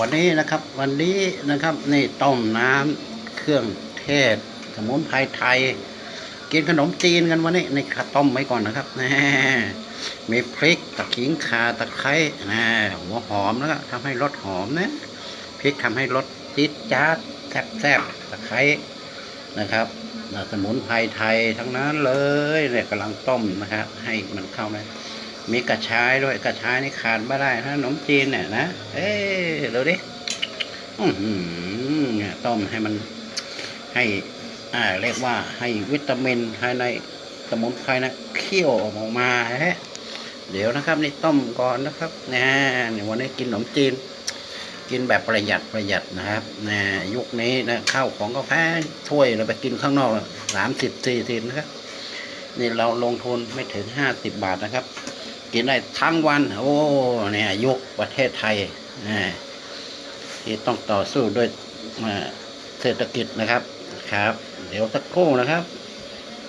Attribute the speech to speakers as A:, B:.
A: วันนี้นะครับวันนี้นะครับนี่ต้มน้ำเครื่องเทศ สมุนไพรไทย กินขนมจีนกันวันนี้นี่ครับต้มไว้ก่อนนะครับน่มีพริกตะขิงข่าตะไคร้นะหัวหอมแล้วก็ทำให้รสหอมนะพริกทำให้รสจี๊ดจ๊าดแซ่บแซ่บตะไคร้นะครับสมุนไพรไทยทั้งนั้นเลยเนี่ยกำลังต้มนะครับให้มันเข้าไป มีกระชายด้วยกระชายนี่ขาดไม่ได้นะขนมจีนเนี่ยนะ เอ้ดูดินี่ต้มให้มันให้อ่าเรียกว่าให้วิตามินภายในสมุนไพรนะเคี่ยวออกมาฮะเดี๋ยวนะครับนี่ต้มก่อนนะครับนี่วันนี้กินขนมจีน กินแบบประหยัดประหยัดนะครับนะยุคนี้นะข้าวของก็แพงถ้วยเราไปกินข้างนอกสามสิบสี่สิบนะครับนี่เราลงทุนไม่ถึงห้าสิบบาทนะครับ กินได้ทั้งวัน โอ้เนี่ยยุคประเทศไทยนะที่ต้องต่อสู้ด้วยเศรษฐกิจนะครับครับ เดี๋ยวสักครู่นะครับ